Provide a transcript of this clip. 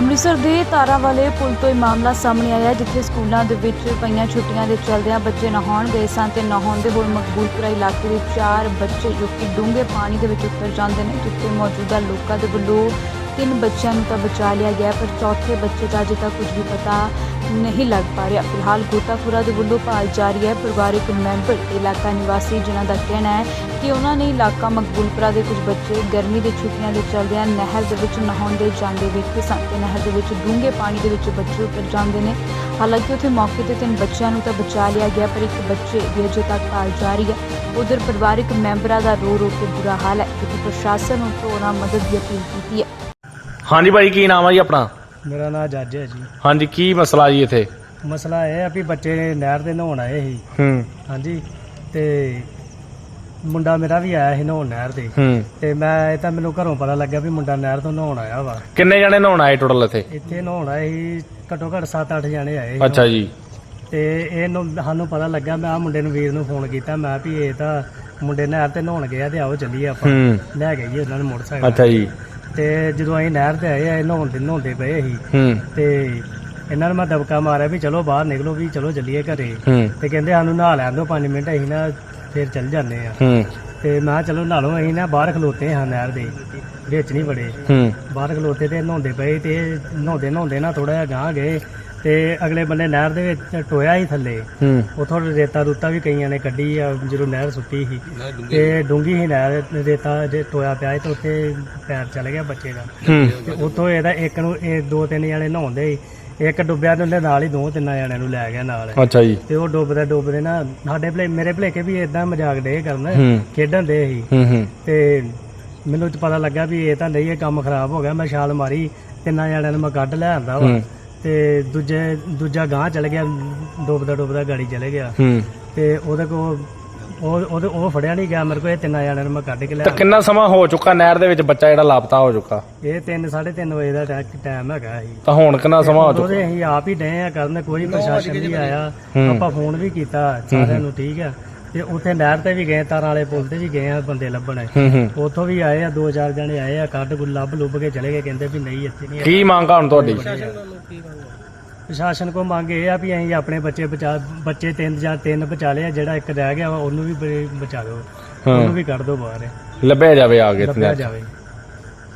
ਅੰਮ੍ਰਿਤਸਰ ਦੇ ਤਾਰਾਂ ਵਾਲੇ ਪੁਲ ਤੋਂ ਇਹ ਮਾਮਲਾ ਸਾਹਮਣੇ ਆਇਆ ਜਿੱਥੇ ਸਕੂਲਾਂ ਦੇ ਵਿੱਚ ਪਈਆਂ ਛੁੱਟੀਆਂ ਦੇ ਚਲਦਿਆਂ ਬੱਚੇ ਨਹਾਉਣ ਗਏ ਸਨ ਤੇ ਨਹਾਉਂਦੇ ਹੁਣ ਮਕਬੂਲਪੁਰਾ ਇਲਾਕੇ ਦੇ ਚਾਰ ਬੱਚੇ ਜੋ ਕਿ ਡੂੰਘੇ ਪਾਣੀ ਦੇ ਵਿੱਚ ਉਤਰ ਜਾਂਦੇ ਨੇ, ਜਿੱਥੇ ਮੌਜੂਦਾ ਲੋਕਾਂ ਦੇ ਵੱਲੋਂ ਤਿੰਨ ਬੱਚਿਆਂ ਨੂੰ ਤਾਂ ਬਚਾ ਲਿਆ ਗਿਆ ਪਰ ਚੌਥੇ ਬੱਚੇ ਦਾ ਅਜੇ ਤੱਕ ਕੁਝ ਵੀ ਪਤਾ ਨਹੀਂ ਲੱਗ ਪਾ ਰਿਹਾ। ਫਿਲਹਾਲ ਗੋਤਾਖੋਰਾਂ ਦੇ ਵੱਲੋਂ ਭਾਲ ਜਾਰੀ ਹੈ। ਪਰਿਵਾਰਕ ਮੈਂਬਰ ਤੇ ਇਲਾਕਾ ਨਿਵਾਸੀ ਜਿਨ੍ਹਾਂ ਦਾ ਕਹਿਣਾ ਹੈ ਕਿ ਉਹਨਾਂ ਨੇ ਇਲਾਕਾ ਮਕਬੂਲਪੁਰਾ ਦੇ ਕੁਝ ਬੱਚੇ ਗਰਮੀ ਦੀ ਛੁੱਟੀਆਂ ਦੇ ਚਲਦਿਆਂ ਨਹਿਰ ਦੇ ਵਿੱਚ ਨਹਾਉਂਦੇ ਜਾਂਦੇ ਵੇਖੇ ਸਨ ਤੇ ਨਹਿਰ ਦੇ ਵਿੱਚ ਡੂੰਘੇ ਪਾਣੀ ਦੇ ਵਿੱਚ ਬੱਚੇ ਉਤਰ ਜਾਂਦੇ ਨੇ। ਹਾਲਾਂਕਿ ਉੱਥੇ ਮੌਕੇ ਤੇ ਤਿੰਨ ਬੱਚਿਆਂ ਨੂੰ ਤਾਂ ਬਚਾ ਲਿਆ ਗਿਆ, ਪਰ ਇੱਕ ਬੱਚੇ ਦੀ ਅਜੇ ਤੱਕ ਭਾਲ ਜਾਰੀ ਹੈ। ਉਧਰ ਪਰਿਵਾਰਕ ਮੈਂਬਰਾਂ ਦਾ ਰੋ ਰੋ ਕੇ ਬੁਰਾ ਹਾਲ ਹੈ। ਕਿਉਂਕਿ ਪ੍ਰਸ਼ਾਸਨ ਨੂੰ ਉਹਨਾਂ ਮਦਦ ਦੀ ਅਪੀਲ ਕੀਤੀ ਹੈ। ਹਾਂਜੀ ਭਾਈ, ਕੀ ਨਾਮ ਆ ਜੀ ਆਪਣਾ? ਮੇਰਾ ਨਾਮ ਜੱਜ ਹੈ ਜੀ। ਹਾਂਜੀ ਕੀ ਮਸਲਾ ਜੀ ਇੱਥੇ? ਮਸਲਾ ਇਹ ਆ ਵੀ ਬੱਚੇ ਨਹਿਰ ਤੇ ਨਹਾਉਣ ਆਏ ਸੀ। ਹੂੰ। ਹਾਂਜੀ ਤੇ ਮੁੰਡਾ ਮੇਰਾ ਵੀ ਆਇਆ ਸੀ ਨਹਾਉਣ ਨਹਿਰ ਹੂੰ। ਤੇ ਮੈਂ ਇਹ ਤਾਂ ਮੈਨੂੰ ਘਰੋਂ ਪਤਾ ਲੱਗਿਆ ਵੀ ਮੁੰਡਾ ਨਹਿਰ ਤੋਂ ਨਹਾਉਣ ਆਇਆ ਵਾ। ਕਿੰਨੇ ਜਣੇ ਨਹਾਉਣ ਆਏ ਟੋਟਲ ਇੱਥੇ? ਇੱਥੇ ਨਹਾਉਣ ਆਏ ਸੀ ਘੱਟੋ ਘੱਟ 7-8 ਜਣੇ ਆਏ ਸੀ ਅੱਛਾ ਜੀ। ਤੇ ਇਹਨੂੰ ਸਾਨੂੰ ਪਤਾ ਲੱਗਾ ਮੈਂ ਆ ਮੁੰਡੇ ਨੂੰ ਵੀਰ ਨੂੰ ਫੋਨ ਕੀਤਾ ਮੈਂ ਵੀ ਇਹ ਤਾਂ ਮੁੰਡੇ ਨਹਿਰ ਤੇ ਨਹਾਉਣ ਗਿਆ ਤੇ ਆਓ ਚੱਲੀਏ ਆਪਾਂ। ਹੂੰ। ਲੈ ਗਏ ਜੀ ਉਹਨਾਂ ਨੂੰ ਮੋਟਰਸਾਈਕਲ। ਅੱਛਾ ਜੀ। ਤੇ ਜਦੋਂ ਅਸੀਂ ਨਹਿਰ ਤੇ ਆਏ ਆ ਨਹਾਉਣ ਦੇ ਨਹਾਉਂਦੇ ਪਏ ਸੀ ਹੂੰ। ਤੇ ਇਹਨਾਂ ਨੂੰ ਮੈਂ ਦਬਕਾ ਮਾਰਿਆ ਵੀ ਚਲੋ ਬਾਹਰ ਨਿਕਲੋ ਵੀ ਚਲੋ ਚੱਲੀਏ ਘਰੇ। ਹੂੰ। ਤੇ ਕਹਿੰਦੇ ਸਾਨੂੰ ਨਹਾ ਲੈਣ ਦਿਓ 5 ਮਿੰਟ ਅਸੀਂ ਨਾ ਫਿਰ ਚੱਲ ਜਾਂਦੇ ਆ। ਹੂੰ। ਤੇ ਮੈਂ ਕਿਹਾ ਚਲੋ ਨਹਾ ਲਓ ਅਸੀਂ ਨਾ ਬਾਹਰ ਖਲੋਤੇ ਹਾਂ ਨਹਿਰ ਦੇ ਵਿੱਚ ਨਹੀਂ ਬੜੇ ਹੂੰ। ਬਾਹਰ ਖਲੋਤੇ ਤੇ ਨਹਾਉਂਦੇ ਪਏ ਤੇ ਨਹਾਉਂਦੇ ਨਹਾਉਂਦੇ ਨਾ ਥੋੜਾ ਜਿਹਾ ਗਾਂ ਗਏ। ਤੇ ਅਗਲੇ ਬੰਨੇ ਨਹਿਰ ਦੇ ਵਿੱਚ ਟੋਇਆ ਹੀ ਥੱਲੇ। ਹੂੰ। ਉਥੋਂ ਰੇਤਾ ਰੂਤਾ ਵੀ ਕਈਆਂ ਨੇ ਕੱਢੀ ਆ ਜਦੋਂ ਨਹਿਰ ਸੁੱਟੀ ਸੀ। ਤੇ ਡੂੰਗੀ ਸੀ ਨਹਿਰ ਰੇਤਾ ਜੇ ਟੋਇਆ ਪਿਆ ਤੇ ਉੱਥੇ ਪੈਰ ਚਲ ਗਿਆ ਬੱਚੇ ਦਾ। ਹੂੰ। ਤੇ ਉਤੋਂ ਇਹਦਾ ਇੱਕ ਨੂੰ ਇਹ ਦੋ ਤਿੰਨ ਜਣੇ ਨਹਾਉਂਦੇ ਸੀ। ਇੱਕ ਡੁੱਬਿਆ ਤੇ ਉਹਦੇ ਨਾਲ ਹੀ ਦੋ ਤਿੰਨ ਜਣਿਆਂ ਨੂੰ ਲੈ ਗਿਆ ਨਾਲ। ਅੱਛਾ ਜੀ। ਤੇ ਉਹ ਡੁੱਬਦੇ ਡੁੱਬਦੇ ਨਾ ਸਾਡੇ ਭਲੇ ਮੇਰੇ ਭਲੇਕੇ ਵੀ ਇਦਾਂ ਮਜ਼ਾਕ ਡੇ ਕਰਨ ਹੂੰ। ਖੇਡਣ ਦੇ ਸੀ। ਹੂੰ ਹੂੰ। ਤੇ ਮੈਨੂੰ ਤਾਂ ਪਤਾ ਲੱਗਾ ਵੀ ਇਹ ਤਾਂ ਨਹੀਂ ਇਹ ਕੰਮ ਖਰਾਬ ਹੋ ਗਿਆ ਮੈਂ ਛਾਲ ਮਾਰੀ ਤਿੰਨਾਂ ਜਣਿਆਂ ਨੂੰ ਮੈਂ ਕੱਢ ਲੈ ਆਂਦਾ ਵਾ। ਹੂੰ। ਤੇ ਦੂਜੇ ਦੂਜਾ ਗਾਂ ਚਲ ਗਿਆ ਡੁੱਬਦਾ ਡੁੱਬਦਾ ਗਾੜੀ ਚਲੇ ਗਿਆ। ਹੂੰ। ਤੇ ਉਹਦੇ ਕੋ ਉਹ ਉਹਦੇ ਉਹ ਫੜਿਆ ਨਹੀਂ ਗਿਆ ਮੇਰੇ ਕੋਲ ਇਹ ਤਿੰਨਾਂ ਜਣਿਆਂ ਨੂੰ ਮੈਂ ਕੱਢ ਕੇ ਤਾਂ ਕਿੰਨਾ ਸਮਾਂ ਹੋ ਚੁੱਕਾ ਨਹਿਰ ਦੇ ਵਿੱਚ ਬੱਚਾ ਜਿਹੜਾ ਲਾਪਤਾ ਹੋ ਚੁੱਕਾ? ਇਹ 3 3:30 ਵਜੇ ਦਾ ਟਾਈਮ ਹੈਗਾ ਸੀ। ਤਾਂ ਹੁਣ ਕਿੰਨਾ ਸਮਾਂ ਹੋ ਚੁੱਕਾ? ਉਹਦੇ ਅਸੀਂ ਆਪ ਹੀ ਡਏ ਆ ਕਰਨ ਕੋਈ ਪ੍ਰਸ਼ਾਸਨ ਨਹੀਂ ਆਇਆ। ਆਪਾਂ ਫੋਨ ਵੀ ਕੀਤਾ ਸਾਰਿਆਂ ਨੂੰ ਠੀਕ ਆ। ਤੇ ਉੱਥੇ ਨਹਿਰ ਤੇ ਵੀ ਗਏ ਤਾਰਾਂ ਵਾਲੇ ਪੁਲ ਤੇ ਵੀ ਗਏ ਆ ਬੰਦੇ ਲੱਭਣ ਹੂੰ ਹੂੰ। ਉੱਥੋਂ ਵੀ ਆਏ ਆ ਦੋ ਚਾਰ ਜਣੇ ਆਏ ਆ ਕੱਢ ਗੁੱਲ ਲੱਭ ਲੁੱਭ ਕੇ ਚਲੇ ਗਏ ਕਹਿੰਦੇ ਵੀ ਨਹੀਂ ਇੱਥੇ ਨਹੀਂ ਕੀ ਮੰਗ ਆ ਹੁਣ ਤੁਹਾਡੀ? ਪ੍ਰਸ਼ਾਸਨ ਕੋ ਮੰਗ ਇਹ ਆ ਵੀ ਅਸੀਂ ਆਪਣੇ ਬੱਚੇ ਬਚਾ ਬੱਚੇ ਤਿੰਨ ਜਾਂ ਤਿੰਨ ਬਚਾ ਲਏ ਆ ਜਿਹੜਾ ਇੱਕ ਰਹਿ ਗਿਆ ਵਾ ਉਹਨੂੰ ਵੀ ਬ- ਬਚਾ ਦਿਓ। ਹਾਂ। ਉਹਨੂੰ ਵੀ ਕੱਢ ਦਿਓ ਬਾਹਰ। ਲੱਭਿਆ ਜਾਵੇ ਆ ਕੇ ਲੱਭਿਆ। ਜਾਵੇ।